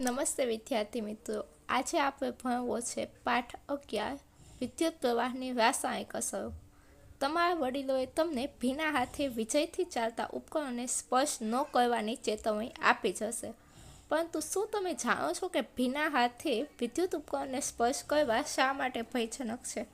નમસ્તે વિદ્યાર્થી મિત્રો. આજે આપણે ભણવો છે પાઠ અગિયાર, વિદ્યુત પ્રવાહની રાસાયણિક અસરો. તમારા વડીલોએ તમને ભીના હાથે વિજયથી ચાલતા ઉપકરણોને સ્પર્શ ન કરવાની ચેતવણી આપી જશે પરંતુ શું તમે જાણો છો કે ભીના હાથે વિદ્યુત ઉપકરણને સ્પર્શ કરવા શા માટે ભયજનક છે?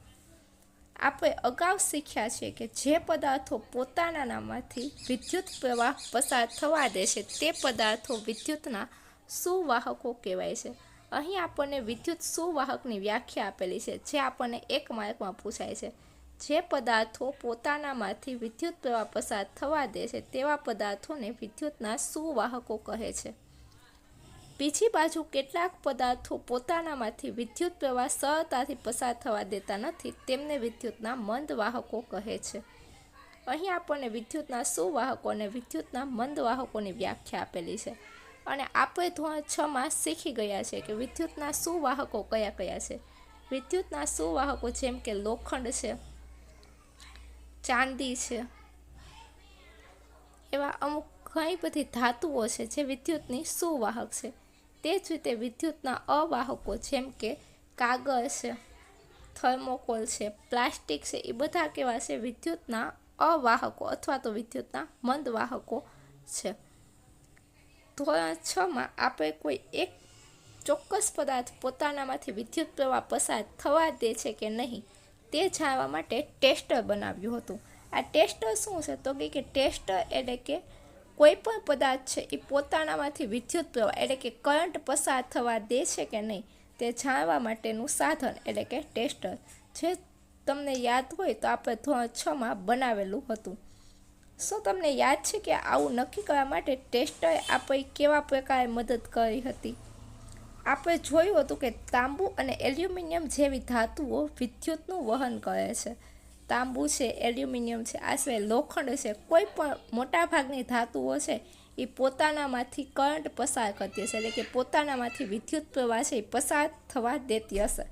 આપણે અગાઉ શીખ્યા છે કે જે પદાર્થો પોતાના નામમાંથી વિદ્યુત પ્રવાહ પસાર થવા દે છે તે પદાર્થો વિદ્યુતના સુવાહકો કહેવાય છે. અહીં આપણને વિદ્યુત સુવાહકની વ્યાખ્યા આપેલી છે, જે આપણને એક માર્કમાં પૂછાય છે. જે પદાર્થો પોતાનામાંથી વિદ્યુત પ્રવાહ પસાર થવા દે છે, તેવા પદાર્થોને વિદ્યુતના સુવાહકો કહે છે. બીજી બાજુ કેટલાક પદાર્થો પોતાનામાંથી વિદ્યુત પ્રવાહ સરળતાથી પસાર થવા દેતા નથી, તેમને વિદ્યુતના મંદ વાહકો કહે છે. અહીં આપણને વિદ્યુતના સુવાહકો અને વિદ્યુતના મંદ વાહકોની વ્યાખ્યા આપેલી છે. અને આપણે ધોરણ છમાં શીખી ગયા છે કે વિદ્યુતના સુવાહકો કયા કયા છે? વિદ્યુતના સુવાહકો જેમ કે લોખંડ છે, ચાંદી છે, એવા અમુક ઘણી બધી ધાતુઓ છે જે વિદ્યુતની સુવાહક છે. તે જ રીતે વિદ્યુતના અવાહકો જેમ કે કાગળ છે, થર્મોકોલ છે, પ્લાસ્ટિક છે, એ બધા કેવા છે? વિદ્યુતના અવાહકો અથવા તો વિદ્યુતના મંદ વાહકો છે. ધોરણ છમાં આપણે કોઈ એક ચોક્કસ પદાર્થ પોતાનામાંથી વિદ્યુત પ્રવાહ પસાર થવા દે છે કે નહીં, તે જાણવા માટે ટેસ્ટર બનાવ્યું હતું. આ ટેસ્ટર શું છે? તો કે ટેસ્ટર એટલે કે કોઈ પણ પદાર્થ છે, એ પોતાનામાંથી વિદ્યુત પ્રવાહ એટલે કે કરંટ પસાર થવા દે છે કે નહીં, તે જાણવા માટેનું સાધન એટલે કે ટેસ્ટર. જે તમને યાદ હોય તો આપણે ધોરણ છમાં બનાવેલું હતું. શું તમને યાદ છે કે આવું નક્કી કરવા માટે ટેસ્ટએ આપણે કેવા પ્રકારે મદદ કરી હતી? આપણે જોયું હતું કે તાંબુ અને એલ્યુમિનિયમ જેવી ધાતુઓ વિદ્યુતનું વહન કરે છે. તાંબુ છે, એલ્યુમિનિયમ છે, આશરે લોખંડ છે, કોઈ પણ મોટાભાગની ધાતુઓ છે, એ પોતાનામાંથી કરંટ પસાર કરતી હશે. એટલે કે પોતાનામાંથી વિદ્યુત પ્રવાહ છે, એ પસાર થવા દેતી હશે.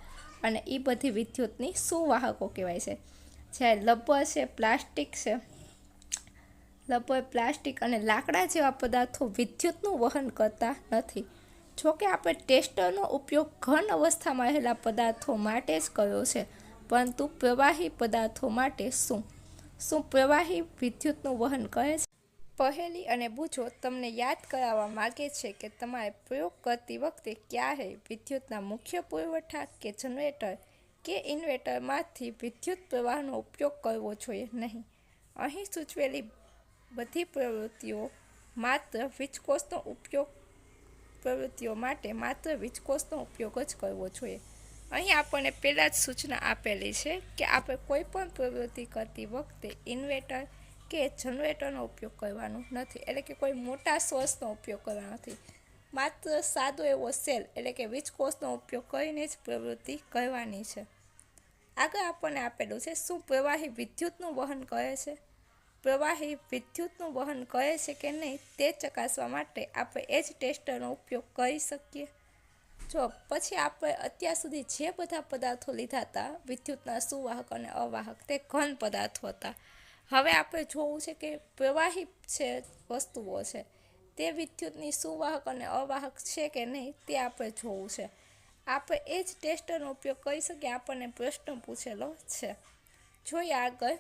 અને એ બધી વિદ્યુતની સુવાહકો કહેવાય છે. જ્યારે લબર છે, પ્લાસ્ટિક છે લબર પ્લાસ્ટિક અને લાકડા જેવા પદાર્થો વિદ્યુતનું વહન કરતા નથી. જોકે આપણે ટેસ્ટરનો ઉપયોગ ઘન અવસ્થામાં રહેલા પદાર્થો માટે જ કર્યો છે. પરંતુ પ્રવાહી પદાર્થો માટે શું? શું પ્રવાહી વિદ્યુતનું વહન કરે છે? પહેલી અને બુજો તમને યાદ કરાવવા માગે છે કે તમારે પ્રયોગ કરતી વખતે ક્યારે વિદ્યુતના મુખ્ય પુરવઠા કે જનરેટર કે ઇન્વર્ટરમાંથી વિદ્યુત પ્રવાહનો ઉપયોગ કરવો જોઈએ નહીં? અહીં સૂચવેલી બધી પ્રવૃત્તિઓ માત્ર વીજકોષનો ઉપયોગ પ્રવૃત્તિઓ માટે માત્ર વીજકોષનો ઉપયોગ જ કરવો જોઈએ. અહીં આપણને પહેલાં જ સૂચના આપેલી છે કે આપણે કોઈ પણ પ્રવૃત્તિ કરતી વખતે ઇન્વેટર કે જનરેટરનો ઉપયોગ કરવાનો નથી, એટલે કે કોઈ મોટા સોર્સનો ઉપયોગ કરવાનો નથી. માત્ર સાદો એવો સેલ, એટલે કે વીજકોષનો ઉપયોગ કરીને જ પ્રવૃત્તિ કરવાની છે. આગળ આપણને આપેલું છે શું પ્રવાહી વિદ્યુતનું વહન કરે છે? પ્રવાહી વિદ્યુતનું વહન કરે છે કે નહીં તે ચકાસવા માટે આપણે એ જ ટેસ્ટરનો ઉપયોગ કરી શકીએ. જો, પછી આપણે અત્યાર સુધી જે બધા પદાર્થો લીધા હતા, વિદ્યુતના સુવાહક અને અવાહક, તે ઘન પદાર્થો હતા. હવે આપણે જોવું છે કે પ્રવાહી છે વસ્તુઓ છે, તે વિદ્યુતની સુવાહક અને અવાહક છે કે નહીં તે આપણે જોવું છે. આપણે એ જ ટેસ્ટરનો ઉપયોગ કરી શકીએ. આપણને પ્રશ્ન પૂછેલો છે. જોઈએ આગળ.